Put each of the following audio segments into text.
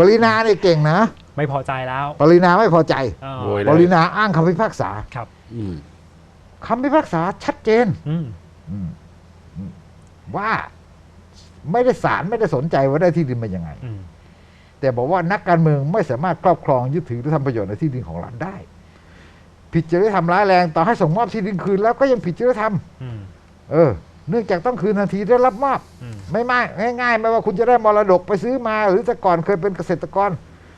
ปรินาเนี่ยเก่งนะ ไม่พอใจแล้วปรินาไม่พอใจ เออโวย ปรินาอ้างคำพิพากษาครับ อืมคำพิพากษาชัดเจนอืมอืมอืมว่าไม่ได้สารไม่ได้สนใจว่าได้ที่ดินมายังไง อืมแต่บอกว่านักการเมืองไม่สามารถครอบครองยึดถือหรือทำประโยชน์ในที่ดินของรัฐได้ ผิดจริยธรรมร้ายแรงต่อให้ส่งมอบที่ดินคืนแล้วก็ยังผิดจริยธรรม อืม เออ เนื่องจากต้องคืนทันทีได้รับมอบอืมไม่ไม่ง่ายๆ ไม่ว่าคุณจะได้มรดกไปซื้อมา หรือแต่ก่อนเคยเป็นเกษตรกร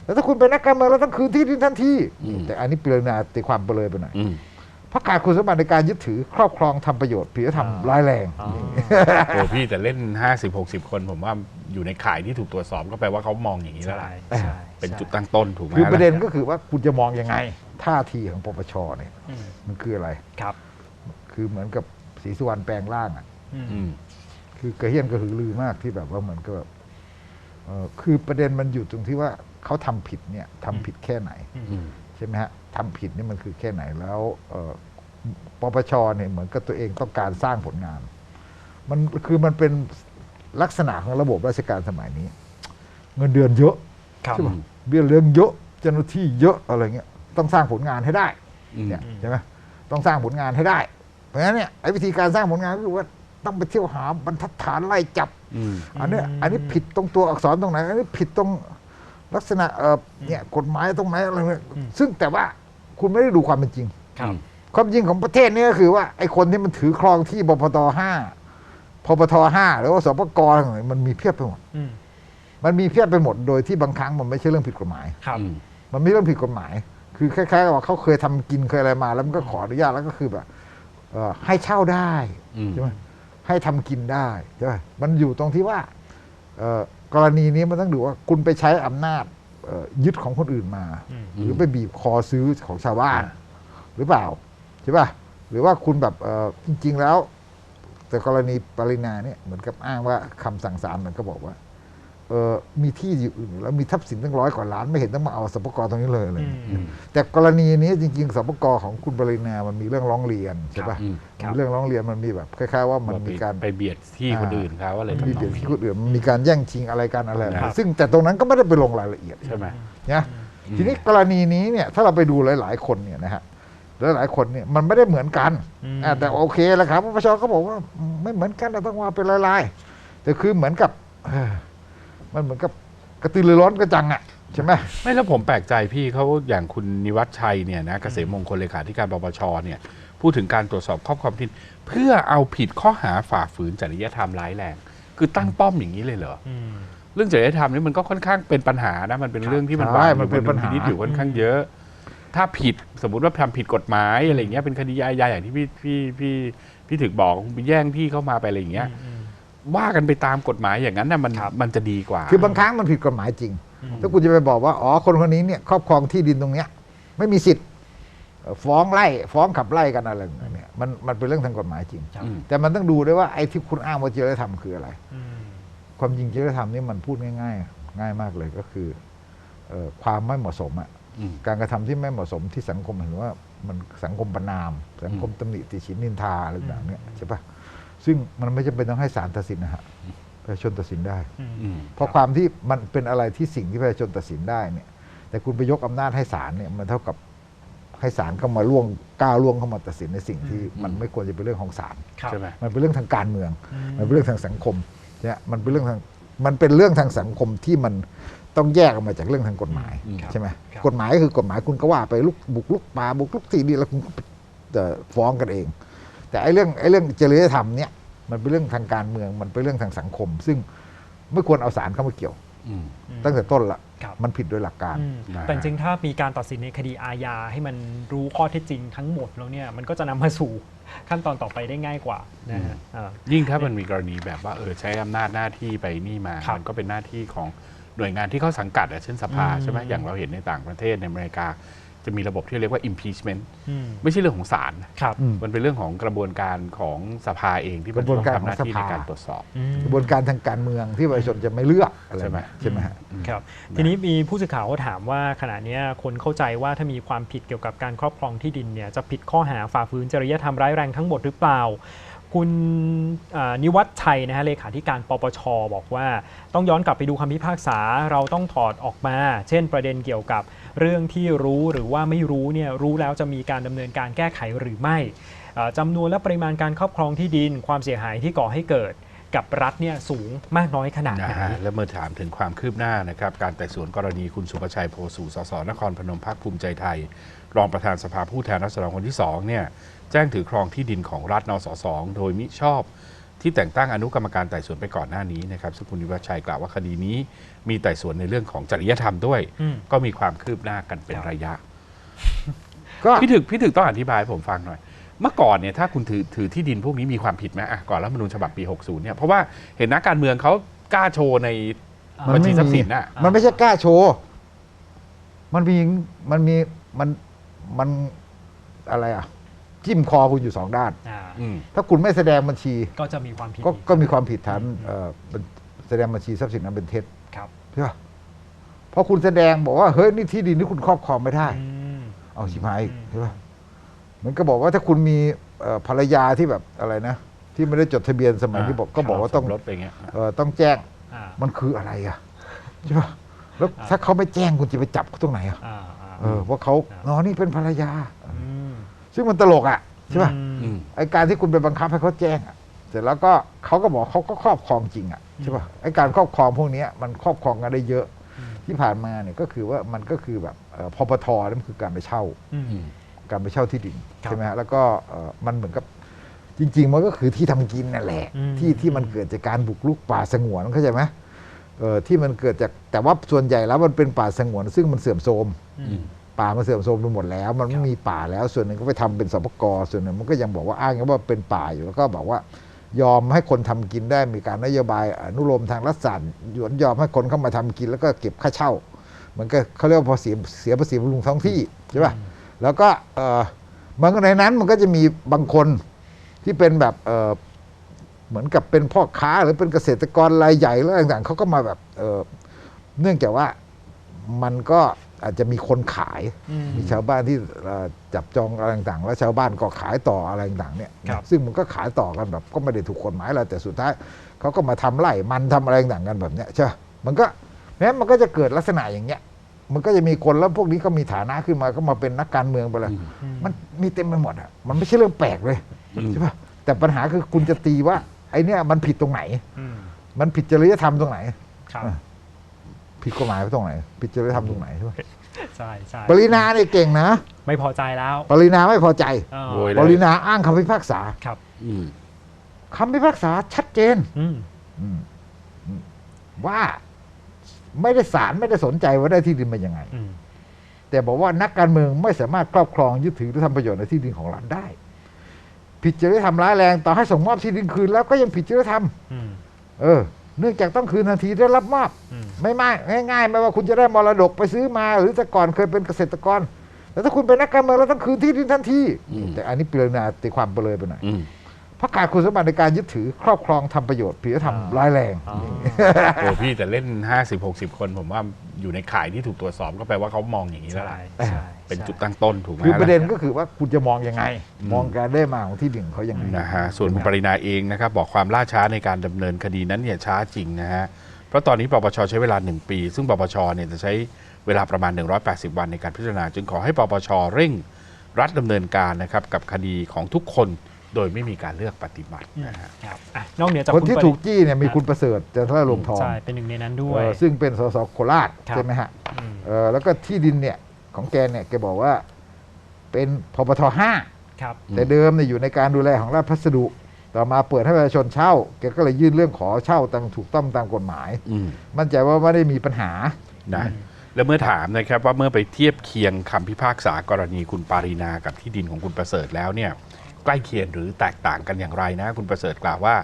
แต่ถ้าคุณเป็นนักการเมืองแล้วต้องคืนที่ดินทันทีอืมแต่อันนี้เปลือยนาตีความเปลือยไปหน่อยอืมเพราะขาดคุณสมบัติในการยึดถือครอบครองทำประโยชน์ผิดจริยธรรมร้ายแรงอ๋อโอ้พี่แต่เล่น 50 60 คนผมว่าอยู่ในข่ายที่ถูกตรวจสอบก็แปลว่าเขามองอย่างนี้แล้วใช่ล่ะใช่เป็นใช่จุดตั้งต้นถูกไหมคือประเด็นล่ก็คือว่าคุณจะมองยังไง ท่าทีของปปชเนี่ยอืมมันคืออะไรครับ คือเหมือนกับศรีสุวรรณแปลงร่างอะอืมอืม คือกระเฮี้ยนกระหือรือมากที่แบบว่าเหมือนกับแบบเอ่อคือประเด็นมันอยู่ตรงที่ว่าเขาทำผิดเนี่ยทำผิดแค่ไหนอืมใช่ไหมฮะทำผิดนี่มันคือแค่ไหนแล้วเอ่อปปชเนี่ยเหมือนกับตัวเองต้องการสร้างผลงาน มันคือมันเป็นลักษณะของระบบราชการสมัยนี้ เงินเดือนเยอะครับใช่ปะเบี้ยเลี้ยงเยอะเจ้าหน้าที่เยอะอะไรเงี้ยต้องสร้างผลงานให้ได้อืมเนี่ยอืมใช่ไหมต้องสร้างผลงานให้ได้ เพราะฉะนั้นเนี่ยไอ้วิธีการสร้างผลงานก็คือว่า ต้องไปเที่ยวหาบรรทัดฐานไล่จับอืมอันเนี้ยอืมอันนี้ผิดตรงตัวอักษรตรงไหน อันนี้ผิดตรงลักษณะเออเนี่ยกฎหมายตรงไหนอะไรเนี่ยอืมซึ่งแต่ว่าคุณไม่ได้ดูความเป็นจริงครับความจริงของประเทศนี้ก็คือว่าไอ้คนที่มันถือครองที่บพตห้าพปทห้าหรือว่าสปกอะไรต่างๆมันมีเพียบไปหมดอืมมันมีเพียบไปหมดโดยที่บางครั้งมันไม่ใช่เรื่องผิดกฎหมายครับอืมมันไม่เรื่องผิดกฎหมาย คือคล้ายๆกับว่าเขาเคยทำกินเคยอะไรมา แล้วมันก็ขออนุญาตแล้วก็คือแบบเอ่อให้เช่าได้อืมใช่ไหม ให้ทำกินได้ใช่ไหมมันอยู่ตรงที่ว่าเอ่อกรณีนี้มันต้องดูว่าคุณไปใช้อำนาจเอ่อยึดของคนอื่นมาอืมหรือไปบีบคอซื้อของชาวบ้านหรือเปล่าใช่ป่ะหรือว่าคุณแบบเอ่อจริง ๆ แล้ว แต่กรณีปรินาเนี่ยเหมือนกับอ้างว่าคำสั่งศาลมันก็บอกว่าเออ มีที่อยู่อื่นแล้วมีทรัพย์สินตั้งร้อยกว่าล้านไม่เห็นต้องมาเอาสปกรตรงนี้เลยอะไรอย่างเงี้ยอืมแต่กรณีนี้จริงๆสปกของคุณปรินามันมีเรื่องร้องเรียนใช่ป่ะอืมครับมีเรื่องร้องเรียนมันมีแบบคล้ายๆว่ามันมีการไปเบียดที่คนอื่นเขาอะไรมันทำมีนองเบียดที่นี้คนอื่นมันมีการแย่งชิงอะไรกันอะไรครับซึ่งแต่ตรงนั้นก็ไม่ได้ไปลงรายละเอียดใช่ไหมนะทีนี้กรณีนี้เนี่ยถ้าเราไปดูหลายๆคนเนี่ยนะฮะหลายๆคนเนี่ยมันไม่ได้เหมือนกันอืมอ่าแต่โอเคแล้วครับปปชก็บอกว่าไม่เหมือนกันเราต้องว่าเป็นลายๆแต่คือเหมือนกับเอ่อ มันเหมือนกับกระตือรือร้นกระจังอะใช่ไหมไม่แล้วผมแปลกใจพี่เขาอย่างคุณนิวัฒชัยเนี่ยนะเกษมมงคลเลขาธิการปปชเนี่ยพูดถึงการตรวจสอบข้อความผิดเพื่อเอาผิดข้อหาฝ่าฝืนจริยธรรมร้ายแรง คือตั้งป้อมอย่างนี้เลยเหรออืมเรื่องจริยธรรมนี่มันก็ค่อนข้างเป็นปัญหานะมันเป็นเรื่องที่มันใช่วางอมันยู่บเป็นนปัดุญลหาพินิจอยู่ค่อนข้างเยอะ ถ้าผิดสมมุติว่าทำผิดกฎหมายอะไรอย่างเงี้ยเป็นคดีอาญาอย่างที่พี่พี่พี่พี่ถึกบอกไปแย่งที่เข้ามาไปอะไรอย่างเงี้ยอืม ว่ากันไปตามกฎหมายอย่างนั้นน่ะมันครับมันจะดีกว่า คือบางครั้งมันผิดกฎหมายจริงอืมถ้าคุณจะไปบอกว่าอ๋อคนคนนี้เนี่ยครอบครองที่ดินตรงเนี้ย ไม่มีสิทธิ์เอ่อฟ้องไล่ฟ้องขับไล่กันอะไรอย่างเงี้ยเนี่ยมันมันเป็นเรื่องทางกฎหมายจริงอืมแต่มันต้องดูด้วยว่าไอ้ที่คุณอ้างว่าจริยธรรมคืออะไรอืมความจริงจริยธรรมนี่มันพูดง่าย ๆ ง่ายมากเลยก็คือเอ่อความไม่เหมาะสมอะอืมการกระทำที่ไม่เหมาะสมที่สังคมเห็นว่ามันสังคมประนาม สังคมตำหนิติฉินนินทาอะไรต่างๆเนี่ยใช่ปะ ซึ่งมันไม่จำเป็นต้องให้ศาลตัดสินนะฮะประชาชนตัดสินได้อืมอืมเพราะความที่มันเป็นอะไรที่สิ่งที่ประชาชนตัดสินได้เนี่ย แต่คุณไปยกอำนาจให้ศาลเนี่ยมันเท่ากับให้ศาลเข้ามาล่วงก้าวล่วงเข้ามาตัดสินในสิ่งที่มันไม่ควรจะเป็นเรื่องของศาลครับใช่ไหมมันเป็นเรื่องทางการเมืองอืมมันเป็นเรื่องทางสังคมเนี่ยมันเป็นเรื่องทางมันเป็นเรื่องทางสังคมที่มันต้องแยกออกมาจากเรื่องทางกฎหมายอืมใช่ไหมครับกฎหมายก็คือกฎหมายคุณก็ว่าไปลุกบุกลุกป่าบุกลุกที่ดินแล้วคุณก็ไปเอ่อฟ้องกันเอง แต่ไอ้เรื่องไอ้เรื่องจริยธรรมเนี่ยมันเป็นเรื่องทางการเมืองมันเป็นเรื่องทางสังคม ซึ่งไม่ควรเอาศาลเข้ามาเกี่ยวอืมตั้งแต่ต้นละครับมันผิดโดยหลักการอืมนะฮะแต่จริงๆถ้ามีการตัดสินในคดีอาญาให้มันรู้ข้อเท็จจริงทั้งหมดแล้วเนี่ยมันก็จะนำมาสู่ขั้นตอนต่อไปได้ง่ายกว่านะฮะอ่ายิ่งถ้ามันมีกรณีแบบว่าเออใช้อำนาจหน้าที่ไปนี่มาครับมันก็เป็นหน้าที่ของหน่วยงานที่เขาสังกัดอะเช่นสภาอืมใช่ไหมอย่างเราเห็นในต่างประเทศในอเมริกา จะมีระบบที่เรียกว่า impeachment อืมไม่ใช่เรื่องของศาลครับอืมมันเป็นเรื่องของกระบวนการของสภาเองที่มันกระบวนการต้องทำหน้าที่ของสภาในการตรวจสอบอืมกระบวนการทางการเมืองที่ประชาชนจะไม่เลือกอะไรใช่ไหมใช่ไหมฮะครับ ทีนี้มีผู้สื่อข่าวเขาถามว่าขณะเนี้ยคนเข้าใจว่าถ้ามีความผิดเกี่ยวกับการครอบครองที่ดินเนี่ยจะผิดข้อหาฝ่าฝืนจริยธรรมร้ายแรงทั้งหมดหรือเปล่า คุณนิวัฒน์ชัยนะฮะเลขาธิการปปชบอกว่า ต้องย้อนกลับไปดูคำพิพากษาเราต้องถอดออกมา เช่นประเด็นเกี่ยวกับเรื่องที่รู้หรือว่าไม่รู้เนี่ยรู้แล้วจะมีการดำเนินการแก้ไขหรือไม่จำนวนและปริมาณการครอบครองที่ดิน ความเสียหายที่ก่อให้เกิดกับรัฐเนี่ยสูงมากน้อยขนาดไหนและเมื่อถามถึงความคืบหน้านะครับการไต่สวนกรณีคุณสุประชัยโพสูสสนครพนมพักภูมิใจไทย รองประธานสภาผู้แทนราษฎรคนที่2เนี่ยแจ้งถือครองที่ดินของรัฐนสสโดยมิชอบที่แต่งตั้งอนุกรรมการไต่สวนไปก่อนหน้านี้นะครับซึ่งคุณวิวัชชัยกล่าวว่าคดีนี้มีไต่สวนในเรื่องของจริยธรรมด้วยอืมก็มีความคืบหน้ากันเป็นระยะ ก็พี่ถึกพี่ถึกต้องอธิบายให้ผมฟังหน่อย เมื่อก่อนเนี่ยถ้าคุณถือถือที่ดินพวกนี้มีความผิดไหมอะก่อนรัฐธรรมนูญฉบับปี 60เนี่ยเพราะว่าเห็นนักการเมืองเขากล้าโชว์ในมับัญนไม่ชีทรัพย์สินน่ะมันไม่ใช่กล้าโชว์มันมีมันมีมัน มันอะไรอะ จิ้มคอคุณอยู่สองด้าน อ่าอืมถ้าคุณไม่แสดงบัญชี ก็จะมีความผิดก็อีก็มีความผิดฐานเอ่อบัญแสดงบัญชีทรัพย์สินนั้นเป็นเท็จครับใช่ปะเพราะคุณแสดงบอกว่าเฮ้ยนี่ที่ดินที่คุณครอบครองไม่ได้ อืม เอาชิบหายอืม ใช่ปะมันก็บอกว่าถ้าคุณมีเอ่อภรรยาที่แบบอะไรนะ ที่ไม่ได้จดทะเบียนสมัยที่บอกก็บอกว่าต้องสมรถไปเงี้ย เอ่อต้องแจ้งอ่ามันคืออะไรอะใช่ปะแล้วอ่าถ้าเขาไม่แจ้งคุณจะไปจับเขาตรงไหนอะ อ่าอ่า เออว่าเขาอ่าอ๋อนี่เป็นภรรยาอืมซึ่งมันตลกอะใช่ปะอืมอืม ไอการที่คุณไปบังคับให้เขาแจ้งอะเสร็จแล้วก็เขาก็บอกเขาก็ครอบครองจริงอะใช่ปะไอการครอบครองพวกเนี้ยมันครอบครองกันได้เยอะอืมที่ผ่านมาเนี่ยก็คือว่ามันก็คือแบบเอ่อพปทนั่นคือการไปเช่าอืมอืม การไปเช่าที่ดินครับใช่ไหมฮะแล้วก็เอ่อมันเหมือนกับจริง ๆ มันก็คือที่ทำกินนั่นแหละ อืม ที่ที่มันเกิดจากการบุกรุกป่าสงวนเข้าใจไหมเออ ที่มันเกิดจากแต่ว่าส่วนใหญ่แล้วมันเป็นป่าสงวน ซึ่งมันเสื่อมโทรมอืมป่ามันเสื่อมโทรมไปหมดแล้ว มันคไม่รับมีป่าแล้ว ส่วนหนึ่งก็ไปทำเป็นสปกรส่วนหนึ่งมันก็ยังบอกว่าอ้างว่าเป็นป่าอยู่แล้วก็บอกว่ายอมให้คนทำกินได้มีการนโยบายอนุโลมทางรัฐศาสตร์หยวนยอมให้คนเข้ามาทำกินแล้วก็เก็บค่าเช่าเหมือนกับเขาเรียกว่าพอเสียเสียภาษีบำรุงท้องที่ใช่ป่ะแล้วก็เออมันก็ในนั้นมันก็จะมีบางคนที่เป็นแบบ เออเหมือนกับเป็นพ่อค้าหรือเป็นเกษตรกรรายใหญ่แล้วต่างๆเขาก็มาแบบเออเนื่องจากว่ามันก็อาจจะมีคนขายอืมมีชาวบ้านที่เอ่อจับจองอะไรต่างๆ แล้วชาวบ้านก็ขายต่ออะไรต่างๆเนี่ยครับซึ่งมันก็ขายต่อกันแบบก็ไม่ได้ถูกกฎหมายอะไรแต่สุดท้ายเขาก็มาทำไร่มันทำอะไรต่างๆกันแบบเนี้ยใช่ปะมันก็แม้มันก็จะเกิดลักษณะอย่างเงี้ยมันก็จะมีคนแล้วพวกนี้ก็มีฐานะขึ้นมาก็มาเป็นนักการเมืองไปเลยอืมมันมีเต็มไปหมดอะมันไม่ใช่เรื่องแปลกเลยอืมใช่ปะแต่ปัญหาคือคุณจะตีว่า ไอเนี้ยมันผิดตรงไหน อืมมันผิดจริยธรรมตรงไหน ครับอะผิดกฎหมายตรงไหน ผิดจริยธรรมตรงไหนใช่ปะใช่ใช่ปรินาเนี่ยเก่งนะ ไม่พอใจแล้วปรินาไม่พอใจอ่าโวย ปรินาอ้างคำพิพากษาครับ อืม คำพิพากษาชัดเจน อืม อืมอืมว่าไม่ได้สารไม่ได้สนใจว่าได้ที่ดินมายังไง อืม แต่บอกว่านักการเมืองไม่สามารถครอบครองยึดถือหรือทำประโยชน์ในที่ดินของรัฐได้ ผิดจริยธรรมร้ายแรงต่อให้ส่งมอบที่ดินคืนแล้วก็ยังผิดจริยธรรมอืมเออ เนื่องจากต้องคืนทันทีได้รับมอบอืมไม่ไม่ง่ายๆ ไม่ว่าคุณจะได้มรดกไปซื้อมา หรือแต่ก่อนเคยเป็นเกษตรกร แต่ถ้าคุณเป็นนักการเมืองเราต้องคืนที่ดินทันทีอืมแต่อันนี้เปลือยนาตีความเปลือยไปหน่อยอืมเพราะขาดคุณสมบัติในการยึดถือครอบครองทำประโยชน์ผิดจริยธรรมร้ายแรงอ๋อโอ้พี่แต่เล่น 50 60 คน ผมว่าอยู่ในข่ายที่ถูกตรวจสอบก็แปลว่าเขามองอย่างนี้แล้วใช่ล่ะใช่ เป็นจุดใช่ตั้งต้นถูกไหมคือประเด็นล่ะก็คือว่าคุณจะมองยังไงอืมมองการได้มาของที่ดินของเขายังไงนะฮะส่วนคุณปรินาเองนะครับบอกความล่าช้าในการดำเนินคดีนั้นเนี่ยช้าจริงนะฮะเพราะตอนนี้ปปชใช้เวลา 1 ปี ซึ่งปปชเนี่ยจะใช้เวลาประมาณ 180 วันในการพิจารณา จึงขอให้ปปชเร่งรัดดำเนินการนะครับกับคดีของทุกคนโดยไม่มีการเลือกปฏิบัติอืมนะฮะครับอะนอกเหนือจากคนที่ณปริถูกจี้เนี่ยมีคุณประเสริฐจันทรลงทองใช่เป็นหนึ่งในนั้นด้วเอ่ยอซึ่งเป็นสสโคราชครับใช่ไหมฮะอืมเอ่อแล้วก็ที่ดินเนี่ย ของแกเนี่ยแกบอกว่าเป็นพปทห้าครับแต่เดิมเนี่ยอยู่ในการดูแลของราชพัสดุ ต่อมาเปิดให้ประชาชนเช่า แกก็เลยยื่นเรื่องขอเช่าตามถูกต้องตามกฎหมาย อืมมั่นใจว่าไม่ได้มีปัญหา นะแล้วเมื่อถามนะครับว่าเมื่อไปเทียบเคียงคำพิพากษากรณีคุณปารีนากับที่ดินของคุณประเสริฐแล้วเนี่ยใกล้เคียงหรือแตกต่างกันอย่างไรนะ คุณประเสริฐกล่าวว่า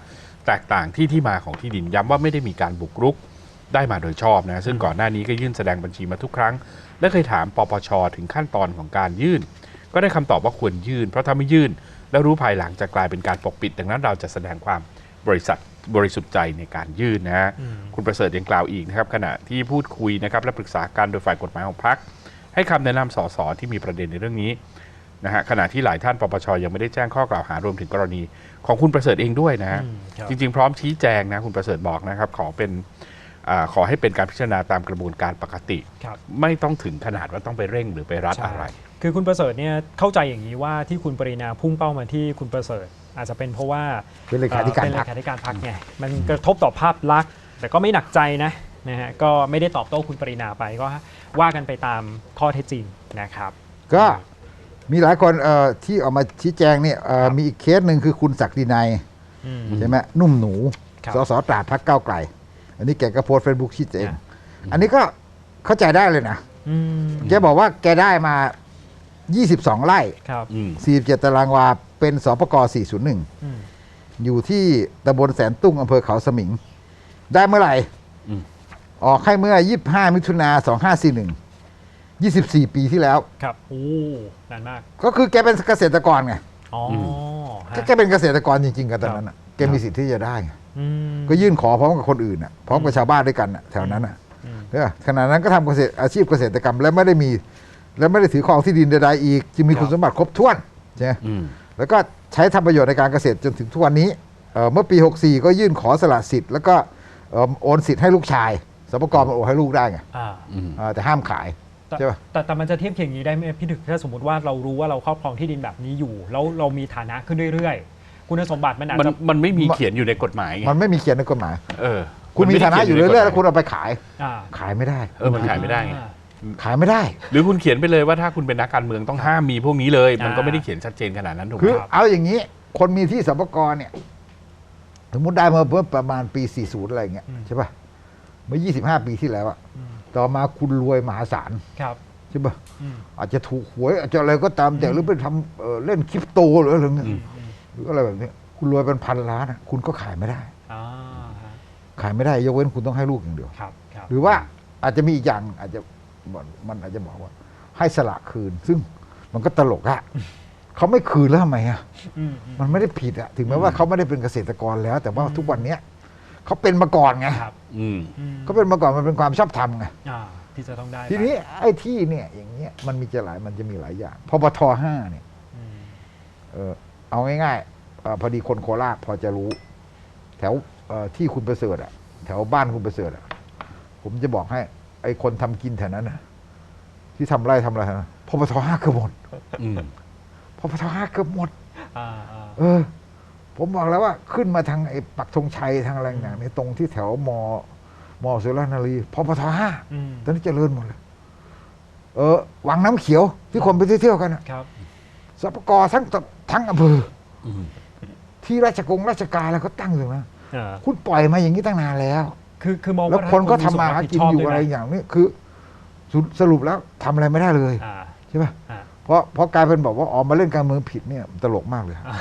แตกต่างที่ที่มาของที่ดินย้ำว่าไม่ได้มีการบุกรุก ได้มาโดยชอบนะซึ่งก่อนหน้านี้ก็ยื่นแสดงบัญชีมาทุกครั้ง และเคยถามปปชถึงขั้นตอนของการยื่น ก็ได้คำตอบว่าควรยื่น เพราะถ้าไม่ยื่น แล้วรู้ภายหลังจะกลายเป็นการปกปิด ดังนั้นเราจะแสดงความบริษัทบริสุทธิ์ใจในการยื่นนะฮะอืมคุณประเสริฐยังกล่าวอีกนะครับขณะที่พูดคุยนะครับและปรึกษากันโดยฝ่ายกฎหมายของพรรคให้คำแนะนำสสที่มีประเด็นในเรื่องนี้นะฮะขณะที่หลายท่านปปชยังไม่ได้แจ้งข้อกล่าวหารวมถึงกรณีของคุณประเสริฐเองด้วยนะฮะอืมครับจริง ๆ พร้อมชี้แจงนะคุณประเสริฐบอกนะครับขอเป็นอา ขอให้เป็นการพิจารณาตามกระบวนการปกติครับไม่ต้องถึงขนาดว่าต้องไปเร่งหรือไปรัดใช่อะไร คือคุณประเสริฐเนี่ยเข้าใจอย่างนี้ว่าที่คุณปรินาพุ่งเป้ามาที่คุณประเสริฐ อาจจะเป็นเพราะว่าเป็นเลขาธิการเป็นเลพรรคขาธิการพักไงมันกระทบต่อภาพลักษณ์แต่ก็ไม่หนักใจนะนะฮะก็ไม่ได้ตอบโต้คุณปรินาไปก็ว่ากันไปตามข้อเท็จจริงนะครับ ก็มีหลายคนเอ่อที่ออกมาชี้แจงเนี่ยเอ่อครับมีอีกเคสหนึ่งคือคุณศักดินัยอืมใช่ไหมนุ่มหนูครับสสตราดพักเก้าวไกล อันนี้แกก็โพสเฟซบุ๊กชี้แจงอะอันนี้ก็เข้าใจได้เลยนะอืมแกบอกว่าแกได้มา 22 ไร่ครับอืม47 ตารางวา เป็นสปก401อืมอยู่ที่ตำบลแสนตุ้งอำเภอเขาสมิง ได้เมื่อไหร่อืมออกให้เมื่อ 25 มิถุนา2541 24 ปีที่แล้ว ครับ โอ้ นานมาก ก็คือแกเป็นเกษตรกรไง อ๋ออก็ฮะแกเป็นเกษตรกรจริงๆกันตอนนั้นน่ะแกมีสิทธิ์ที่จะได้ไงอืม ก็ยื่นขอพร้อมกับคนอื่นน่ะพร้อมกับชาวบ้านด้วยกันน่ะแถวนั้นน่ะอืมเออขณะนั้นก็ทำเกษตรอาชีพเกษตรกรรม และไม่ได้มี และไม่ได้ถือครองที่ดินใดๆอีก จึงมีครับคุณสมบัติครบถ้วนใช่ไหมอืมแล้วก็ใช้ทำประโยชน์ในการเกษตรจนถึงทุกวันนี้เอ่อเมื่อปี 64 ก็ยื่นขอสละสิทธิ์ แล้วก็เอ่อโอนสิทธิ์ให้ลูกชายสปกรมันโอนให้ลูกได้ไงอ่าอืมอ่าแต่ห้ามขายแต่ใช่ปะแต่แต่มันจะเทียบเคียงอย่างนี้ได้ไหมพี่ถึกถ้าสมมติว่าเรารู้ว่าเราครอบครองที่ดินแบบนี้อยู่ แล้วเรามีฐานะขึ้นเรื่อยๆ คุณสมบัติมันอาจมันจะมันไม่มีเขียนอยู่ในกฎหมายไงมันไม่มีเขียนในกฎหมาย เออคุณมีฐานะอยู่เรื่อยๆแล้วคุณเอาไปขาย อ่าขายไม่ได้ เออมันขายไม่ได้ไง อ่า ขายไม่ได้ หรือคุณเขียนไปเลยว่าถ้าคุณเป็นนักการเมืองต้องห้ามมีพวกนี้เลย มันก็อ่าไม่ได้เขียนชัดเจนขนาดนั้นถูกไหคือมเอาอย่างนี้ คนมีที่สปกรเนี่ยสมมติได้มาเมื่อประมาณปี 40 อะไรเงี้ยใช่ป่ะเมื่อ 25 ปีที่แล้วอะอืมต่อมาคุณรวยมหาศาลครับใช่ป่ะอืมอาจจะถูกหวยอาจจะอะไรก็ตามแต่หรือไปทำเอ่อเล่นคริปโตหรืออะไรเงี้ยอืมอืม หรืออะไรแบบนี้คุณรวยเป็นพันล้านอะคุณก็ขายไม่ได้ อ่าฮะขายไม่ได้ยกเว้นคุณต้องให้ลูกอย่างเดียว ครับครับหรือว่าอาจจะมีอีกอย่างอาจจะมันมันอาจจะบอกว่า ให้สละคืน ซึ่งมันก็ตลกอะเขาไม่คืนแล้วทำไมอะอืมอืม มันไม่ได้ผิดอะถึงแม้ว่าเขาไม่ได้เป็นเกษตรกรแล้ว แต่ว่าทุกวันเนี้ยเขาเป็นมาก่อนไงครับ อืม อืมเขาเป็นมาก่อนมันเป็นความชอบธรรมไง อ่าที่จะต้องได้ทีนี้ไอ้ที่เนี่ยอย่างเงี้ยมันมีจะหลายมันจะมีหลายอย่างพปทห้าเนี่ยอืมเออ เอาง่ายๆเอ่อพอดีคนโคราชพอจะรู้ แถวเอ่อที่คุณประเสริฐอะแถวบ้านคุณประเสริฐอะผมจะบอกให้ ไอ้คนทำกินแถวนั้นนะที่ทำไร่ทำอะไรนะพปทห้าเกือบหมดอืมพปทห้าเกือบหมดอ่าอ่าเออ ผมบอกแล้วว่าขึ้นมาทางไอ้ปักธงชัยทางอะไรอย่างนี้ตรงที่แถวมมสุรานารีพปทห้าอืมตอนนี้เจริญหมดเลยเออวังน้ำเขียวที่คนไปเที่ยวกันอะครับ สปกรทั้งตทั้งอำเภออืมที่ราชกงราชการแล้วก็ตั้งอยู่นะอ่าคุณปล่อยมาอย่างนี้ตั้งนานแล้ว คือคือมองแล้วว่าคนก็ทำรัฐมาควรหารับผิดกินชบอยู่ด้วอะไรนะอย่างนี้คือสรุสรุปแล้วทำอะไรไม่ได้เลยอ่าใช่ป่ะอ่าเพราะเพราะกลายเป็นบอกว่าออกมาเล่นการเมืองผิดเนี่ยตลกมากเลยอ่า